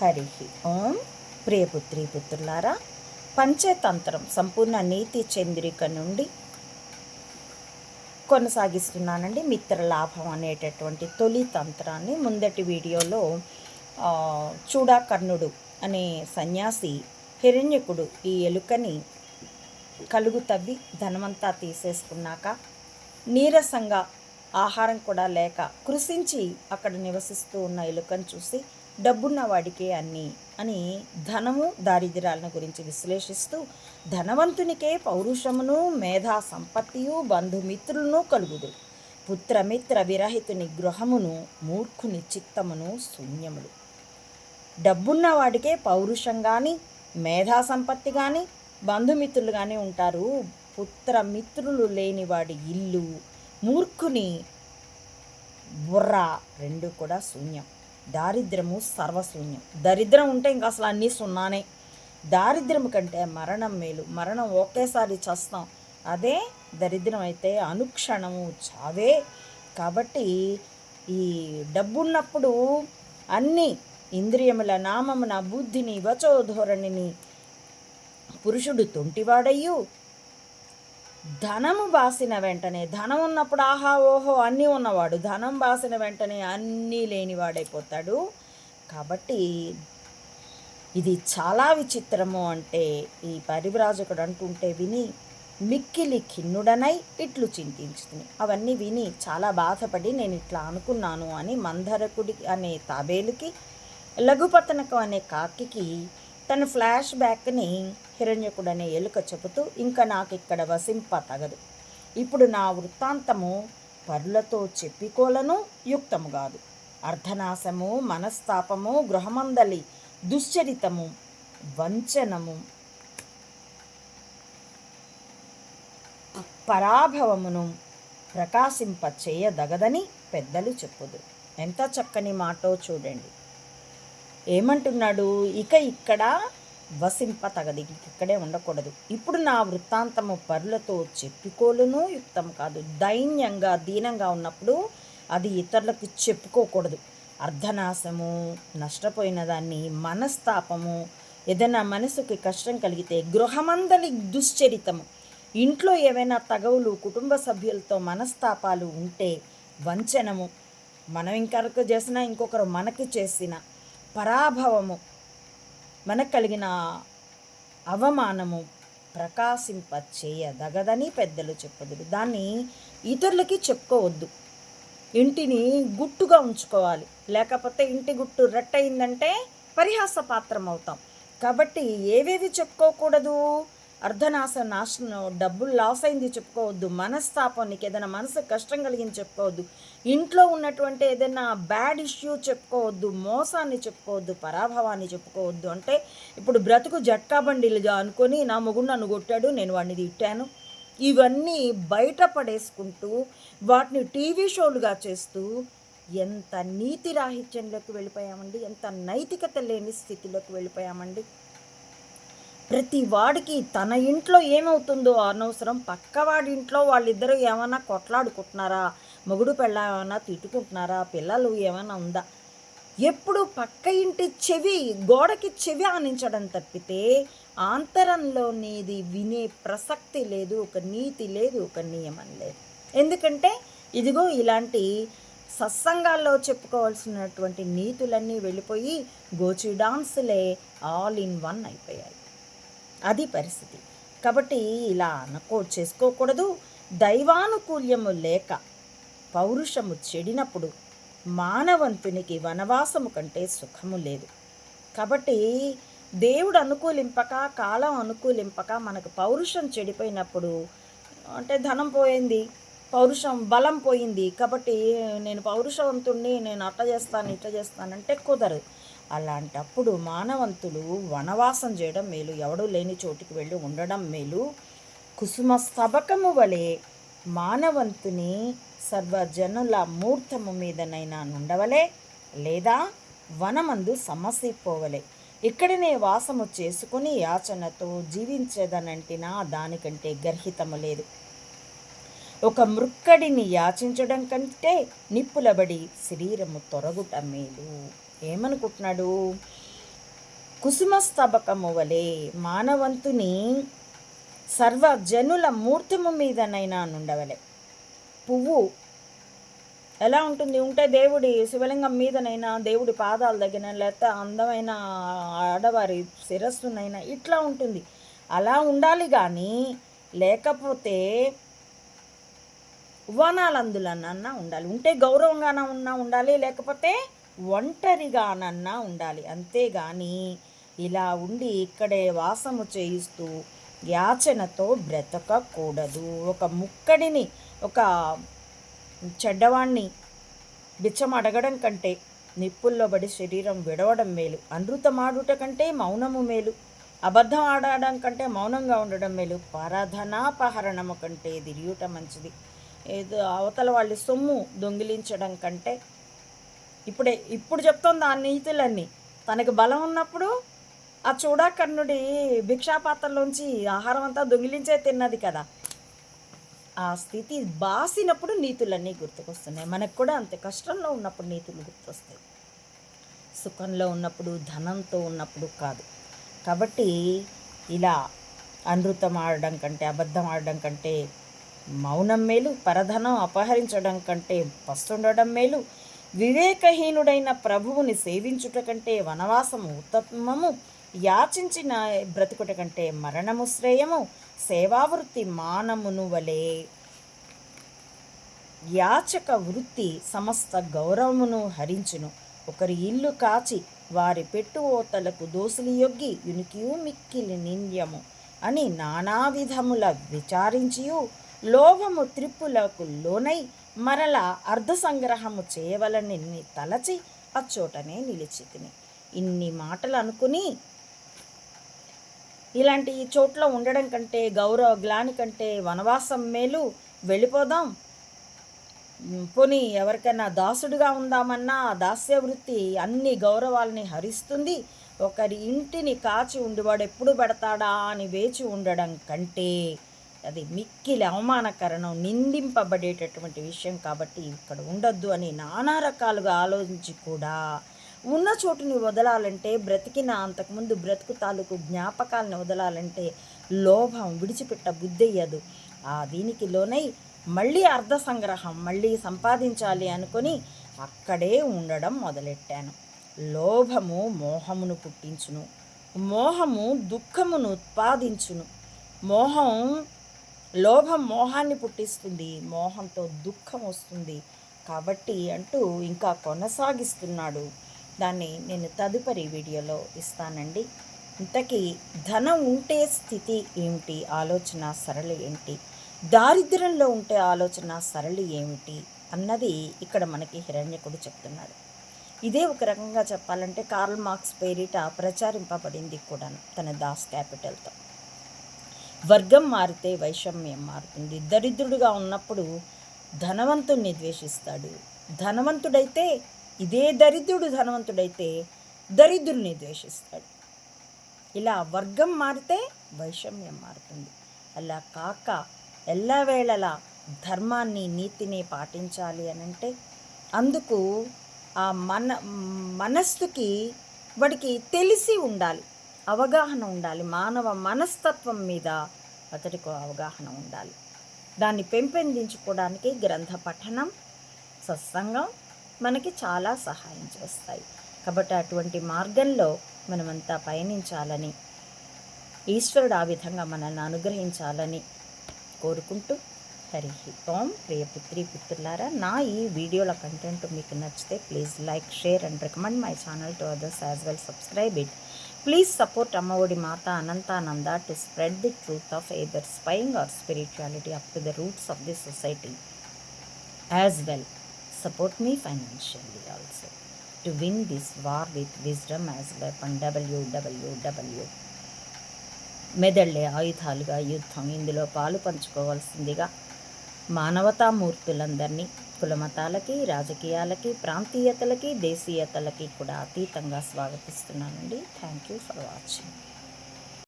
హరి ఓం ప్రియపుత్రి పుత్రులారా పంచతంత్రం సంపూర్ణ నీతి చంద్రిక నుండి కొనసాగిస్తున్నానండి. మిత్రలాభం అనేటటువంటి తొలి తంత్రాన్ని ముందటి వీడియోలో చూడాకర్ణుడు అనే సన్యాసి హిరణ్యకుడు ఈ ఎలుకని కలుగు తవ్వి ధనమంతా తీసేసుకున్నాక నీరసంగా ఆహారం కూడా లేక కృషించి అక్కడ నివసిస్తూ ఉన్న ఎలుకను చూసి డబ్బున్న వాడికే అన్ని అని ధనము దారిద్ర్యాలను గురించి విశ్లేషిస్తూ ధనవంతునికే పౌరుషమును మేధా సంపత్తియు బంధుమిత్రులను కలుగుదు పుత్రమిత్ర విరహితుని గృహమును మూర్ఖుని చిత్తమును శూన్యములు. డబ్బున్న వాడికే పౌరుషం కానీ మేధా సంపత్తి కానీ బంధుమిత్రులు కానీ ఉంటారు. పుత్రమిత్రులు లేని వాడి ఇల్లు మూర్ఖుని బుర్ర రెండు కూడా శూన్యం. దారిద్రము సర్వశూన్యం. దరిద్రం ఉంటే ఇంకా అసలు అన్నీ సున్నానే. దారిద్రం కంటే మరణం మేలు. మరణం ఒకేసారి చస్తాం. అదే దరిద్రం అయితే అనుక్షణము చావే. కాబట్టి ఈ డబ్బున్నప్పుడు అన్ని ఇంద్రియముల నామమున బుద్ధిని వచోధోరణిని పురుషుడు తొంటివాడయ్యు ధనము బాసిన వెంటనే ధనం ఉన్నప్పుడు ఆహా ఓహో అన్నీ ఉన్నవాడు ధనం బాసిన వెంటనే అన్నీ లేనివాడైపోతాడు. కాబట్టి ఇది చాలా విచిత్రము అంటే ఈ పరివ్రాజకుడు అంటుంటే విని మిక్కిలి ఖిన్నుడనై ఇట్లు చింతించుతుంది అవన్నీ విని చాలా బాధపడి నేను ఇట్లా అనుకున్నాను అని మందరకుడి అనే తాబేలుకి లఘుపతనకం అనే కాకికి తన ఫ్లాష్ బ్యాక్ని హిరణ్యకుడనే ఎలుక చెబుతూ ఇంకా నాకు ఇక్కడ వసింప తగదు ఇప్పుడు నా వృత్తాంతము పరులతో చెప్పికోలను యుక్తము కాదు అర్ధనాశము మనస్తాపము గృహమందలి దుశ్చరితము వంచనము పరాభవమును ప్రకాశింప చేయదగదని పెద్దలు చెప్పుదు. ఎంత చక్కని మాటో చూడండి. ఏమంటున్నాడు? ఇక ఇక్కడ వసింప తగది ఇక్కడే ఉండకూడదు. ఇప్పుడు నా వృత్తాంతము పరులతో చెప్పుకోలును యుక్తం కాదు. దైన్యంగా దీనంగా ఉన్నప్పుడు అది ఇతరులకు చెప్పుకోకూడదు. అర్ధనాశము నష్టపోయిన దాన్ని మనస్తాపము ఏదైనా మనసుకి కష్టం కలిగితే గృహమందలి దుశ్చరితము. ఇంట్లో ఏవైనా తగవులు కుటుంబ సభ్యులతో మనస్తాపాలు ఉంటే వంచనము. మనం ఇంకొకరు చేసినా ఇంకొకరు మనకి చేసిన పరాభవము. మనకు కలిగిన అవమానము ప్రకాశింప చేయదగదని పెద్దలు చెప్పదురు. దాన్ని ఇతరులకి చెప్పుకోవద్దు. ఇంటిని గుట్టుగా ఉంచుకోవాలి. లేకపోతే ఇంటి గుట్టు రట్టయిందంటే పరిహాస పాత్రం అవుతాం కాబట్టి ఏవేవి చెప్పుకోకూడదు? అర్ధనాశ నాశనం డబ్బులు లాస్ అయింది చెప్పుకోవద్దు. మనస్తాపం నీకు ఏదైనా మనసు కష్టం కలిగింది చెప్పుకోవద్దు. ఇంట్లో ఉన్నటువంటి ఏదైనా బ్యాడ్ ఇష్యూ చెప్పుకోవద్దు మోసాన్ని చెప్పుకోవద్దు పరాభవాన్ని చెప్పుకోవద్దు అంటే ఇప్పుడు బ్రతుకు జట్కా బండిలుగా అనుకొని నా మొగుడు నన్ను కొట్టాడు నేను వాడిని తిట్టాను. ఇవన్నీ బయట పడేసుకుంటూ వాటిని టీవీ షోలుగా చేస్తూ ఎంత నీతి రాహిత్యంలోకి వెళ్ళిపోయామండి ఎంత నైతికత లేని స్థితిలోకి వెళ్ళిపోయామండి. ప్రతి వాడికి తన ఇంట్లో ఏమవుతుందో అనవసరం పక్కవాడి ఇంట్లో వాళ్ళిద్దరూ ఏమైనా కొట్లాడుకుంటున్నారా మొగుడు పెళ్ళ ఏమైనా తిట్టుకుంటున్నారా? పిల్లలు ఏమైనా ఉందా? ఎప్పుడు పక్క ఇంటి చెవి గోడకి చెవి ఆనించడం తప్పితే ఆంతరంలోనిది వినే ప్రసక్తి లేదు ఒక నీతి లేదు ఒక నియమం లేదు. ఎందుకంటే ఇదిగో ఇలాంటి సత్సంగాల్లో చెప్పుకోవాల్సినటువంటి నీతులన్నీ వెళ్ళిపోయి గోచి డాన్సులే ఆల్ ఇన్ వన్ అయిపోయాయి. అది పరిస్థితి. కాబట్టి ఇలా అనుకో చేసుకోకూడదు. దైవానుకూల్యము లేక పౌరుషము చెడినప్పుడు మానవంతునికి వనవాసము కంటే సుఖము లేదు. కాబట్టి దేవుడు అనుకూలింపక కాలం అనుకూలింపక మనకు పౌరుషం చెడిపోయినప్పుడు అంటే ధనం పోయింది పౌరుషం బలం పోయింది. కాబట్టి నేను పౌరుషవంతుణ్ణి నేను అట్ట చేస్తాను ఇట్ట చేస్తానంటే కుదరదు. అలాంటప్పుడు మానవంతులు వనవాసం చేయడం మేలు ఎవడూ లేని చోటికి వెళ్ళి ఉండడం మేలు. కుసుమ స్తబకము వలె మానవంతుని సర్వజనుల మూర్తము మీదనైనా నుండవలే లేదా వనమందు సమసిపోవలే. ఇక్కడనే వాసము చేసుకుని యాచనతో జీవించేదనంటినా దానికంటే గర్హితము లేదు. ఒక మృక్కడిని యాచించడం కంటే నిప్పులబడి శరీరము తొరగుట మేలు. ఏమనుకుంటున్నాడు? కుసుమస్తబకము వలె మానవంతుని సర్వజనుల మూర్తము మీదనైనా నుండవలే. పువ్వు. ఎలా ఉంటుంది? ఉంటే దేవుడి శివలింగం మీదనైనా దేవుడి పాదాల దగ్గర లేకపోతే అందమైన ఆడవారి శిరస్సునైనా ఇట్లా ఉంటుంది. అలా ఉండాలి కానీ లేకపోతే వనాలందులనన్నా ఉండాలి. ఉంటే గౌరవంగాన ఉన్నా ఉండాలి లేకపోతే ఒంటరిగానన్నా ఉండాలి. అంతేగాని ఇలా ఉండి ఇక్కడే వాసము చేయిస్తూ యాచనతో బ్రతకకూడదు. ఒక ముక్కడిని ఒక చెడ్డవాణ్ణి బిచ్చం అడగడం కంటే నిప్పుల్లో పడి శరీరం విడవడం మేలు. అనృతమాడుట కంటే మౌనము మేలు. అబద్ధం ఆడడం కంటే మౌనంగా ఉండడం మేలు. పరధనాపహరణము కంటే తిరియుట మంచిది. ఏదో అవతల వాళ్ళ సొమ్ము దొంగిలించడం కంటే ఇప్పుడే ఇప్పుడు చెప్తోంది ఆ నీతులన్నీ. తనకు బలం ఉన్నప్పుడు ఆ చూడాకర్ణుడి భిక్షాపాత్రలోంచి ఆహారం అంతా దొంగిలించే తిన్నది కదా. ఆ స్థితి బాసినప్పుడు నీతులన్నీ గుర్తుకొస్తున్నాయి. మనకు కూడా అంతే. కష్టంలో ఉన్నప్పుడు నీతులు గుర్తొస్తాయి. సుఖంలో ఉన్నప్పుడు ధనంతో ఉన్నప్పుడు కాదు. కాబట్టి ఇలా అనృతం ఆడడం కంటే అబద్ధం ఆడడం కంటే మౌనం మేలు పరధనం అపహరించడం కంటే పస్తుండడం మేలు వివేకహీనుడైన ప్రభువుని సేవించుట కంటే వనవాసము ఉత్తమము యాచించిన బ్రతుకుట కంటే మరణము శ్రేయము సేవావృత్తి మానమును వలె యాచక వృత్తి సమస్త గౌరవమును హరించును. ఒకరి ఇల్లు కాచి వారి పెట్టుఓతలకు దోసులు యొగ్గి యునికియు మిక్కిలి నింద్యము అని నానా విధముల విచారించియు. లోభము త్రిప్పులకు లోనై మరల అర్ధ సంగ్రహము చేయవలని తలచి అచ్చోటనే నిలిచి తిని ఇన్ని మాటలు అనుకుని ఇలాంటి ఈ చోట్ల ఉండడం కంటే గౌరవ గ్లాని కంటే వనవాసం మేలు. వెళ్ళిపోదాం. పోనీ ఎవరికైనా దాసుడుగా ఉందామన్నా ఆ దాస్య వృత్తి అన్ని గౌరవాల్ని హరిస్తుంది. ఒకరి ఇంటిని కాచి ఉండివాడు ఎప్పుడు పెడతాడా అని వేచి ఉండడం కంటే అది మిక్కిలి అవమానకరణం నిందింపబడేటటువంటి విషయం కాబట్టి ఇక్కడ ఉండొద్దు అని నానా రకాలుగా ఆలోచించి కూడా ఉన్న చోటుని వదలాలంటే బ్రతికిన అంతకుముందు బ్రతుకు తాలూకు జ్ఞాపకాలను వదలాలంటే లోభం విడిచిపెట్ట బుద్ధయ్యదు ఆ దీనికి లోనై మళ్ళీ అర్ధ సంగ్రహం మళ్ళీ సంపాదించాలి అనుకొని అక్కడే ఉండడం మొదలెట్టాను. లోభము మోహమును పుట్టించును. మోహము దుఃఖమును ఉత్పాదించును. మోహం లోభం మోహాన్ని పుట్టిస్తుంది. మోహంతో దుఃఖం వస్తుంది. కాబట్టి అంటూ ఇంకా కొనసాగిస్తున్నాడు దాన్ని నేను తదుపరి వీడియోలో ఇస్తానండి. ఇంతకీ ధనం ఉంటే స్థితి ఏమిటి? ఆలోచన సరళి ఏంటి? దారిద్ర్యంలో ఉంటే ఆలోచన సరళి ఏమిటి? అన్నది ఇక్కడ మనకి హిరణ్యకుడు చెప్తున్నాడు. ఇదే ఒక రకంగా చెప్పాలంటే కార్ల్ మార్క్స్ పేరిట ప్రచారింపబడింది కూడా తన దాస్ క్యాపిటల్తో. వర్గం మారితే వైషమ్యం మారుతుంది. దరిద్రుడుగా ఉన్నప్పుడు ధనవంతుణ్ణి ద్వేషిస్తాడు. ధనవంతుడైతే ఇదే దరిద్రుడు ధనవంతుడైతే దరిద్రుని ద్వేషిస్తాడు. ఇలా వర్గం మారితే వైషమ్యం మారుతుంది. అలా కాక ఎల్లవేళలా ధర్మాన్ని నీతిని పాటించాలి అని అంటే అందుకు ఆ మన మనస్సుకి వాడికి తెలిసి ఉండాలి అవగాహన ఉండాలి మానవ మనస్తత్వం మీద అతడికి అవగాహన ఉండాలి. దాన్ని పెంపొందించుకోవడానికి గ్రంథ పఠనం సత్సంగం మనకి చాలా సహాయం చేస్తాయి. కాబట్టి అటువంటి మార్గంలో మనమంతా పయనించాలని ఈశ్వరుడు ఆ విధంగా మనల్ని అనుగ్రహించాలని కోరుకుంటూ హరి ఓం. ప్రియపుత్రి పుత్రులారా నా ఈ వీడియోల కంటెంట్ మీకు నచ్చితే please like share and recommend my channel to others as well. Subscribe it. Please support Ammaodi Mata Anantananda to spread the truth of either spying or spirituality up to the roots of the society as well. Support me financially also to win this war with wisdom as weapon W మెదళ్ళే ఆయుధాలుగా యుద్ధం ఇందులో పాలు పంచుకోవాల్సిందిగా మానవతామూర్తులందరినీ కులమతాలకి రాజకీయాలకి ప్రాంతీయతలకి దేశీయతలకి కూడా అతీతంగా స్వాగతిస్తున్నానండి. Thank you for watching